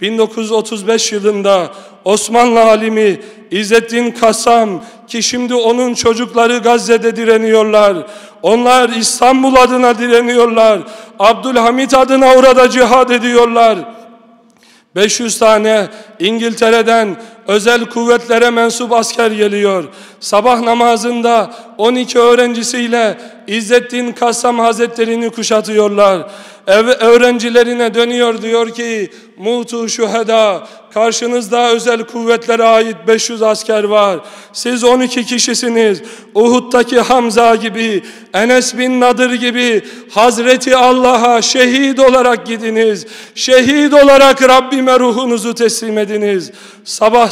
1935 yılında Osmanlı alimi İzzettin Kasam ki şimdi onun çocukları Gazze'de direniyorlar. Onlar İstanbul adına direniyorlar. Abdülhamit adına orada cihad ediyorlar. 500 tane İngiltere'den özel kuvvetlere mensup asker geliyor. Sabah namazında 12 öğrencisiyle İzzettin Kassam Hazretlerini kuşatıyorlar. Ev öğrencilerine dönüyor diyor ki Mutu şuheda karşınızda özel kuvvetlere ait 500 asker var. Siz 12 kişisiniz. Uhud'daki Hamza gibi, Enes bin Nadir gibi Hazreti Allah'a şehit olarak gidiniz. Şehit olarak Rabbime ruhunuzu teslim ediniz.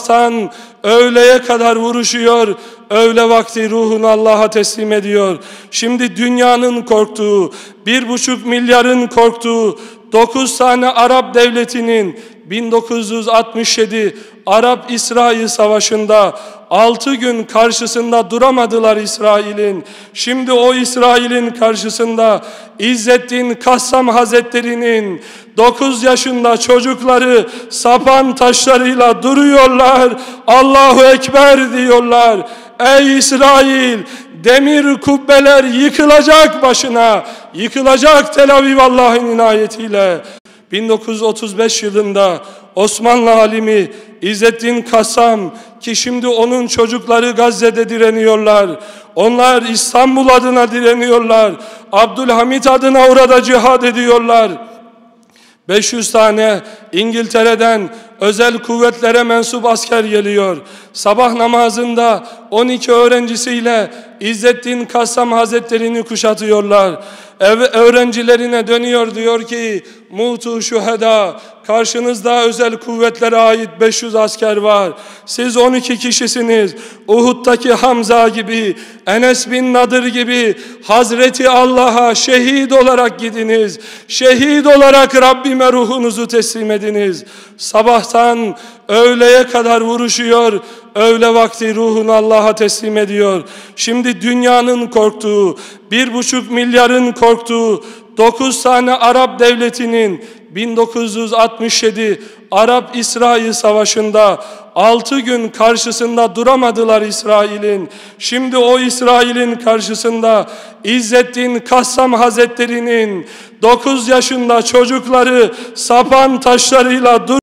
Sabahtan öğleye kadar vuruşuyor. Öğle vakti ruhunu Allah'a teslim ediyor. Şimdi dünyanın korktuğu, bir buçuk milyarın korktuğu, dokuz tane Arap devletinin 1967 Arap-İsrail savaşında altı gün karşısında duramadılar İsrail'in. Şimdi o İsrail'in karşısında İzzettin Kassam Hazretleri'nin 9 yaşında çocukları sapan taşlarıyla duruyorlar. Allahu Ekber diyorlar. Ey İsrail demir kubbeler yıkılacak başına. Yıkılacak Tel Aviv Allah'ın inayetiyle. 1935 yılında Osmanlı alimi İzzettin Kasam ki şimdi onun çocukları Gazze'de direniyorlar. Onlar İstanbul adına direniyorlar. Abdülhamit adına orada cihad ediyorlar. 500 tane İngiltere'den özel kuvvetlere mensup asker geliyor. Sabah namazında 12 öğrencisiyle İzzettin Kassam Hazretlerini kuşatıyorlar. Ev öğrencilerine dönüyor diyor ki Mutu şuheda karşınızda özel kuvvetlere ait 500 asker var. Siz 12 kişisiniz. Uhud'daki Hamza gibi, Enes bin Nadir gibi Hazreti Allah'a şehit olarak gidiniz. Şehit olarak Rabbime ruhunuzu teslim ediniz. Sabahtan öğleye kadar vuruşuyor. Öğle vakti ruhunu Allah'a teslim ediyor. Şimdi dünyanın korktuğu, bir buçuk milyarın korktuğu, dokuz tane Arap devletinin 1967 Arap-İsrail savaşında altı gün karşısında duramadılar İsrail'in. Şimdi o İsrail'in karşısında İzzettin Kassam Hazretleri'nin 9 yaşında çocukları sapan taşlarıyla dur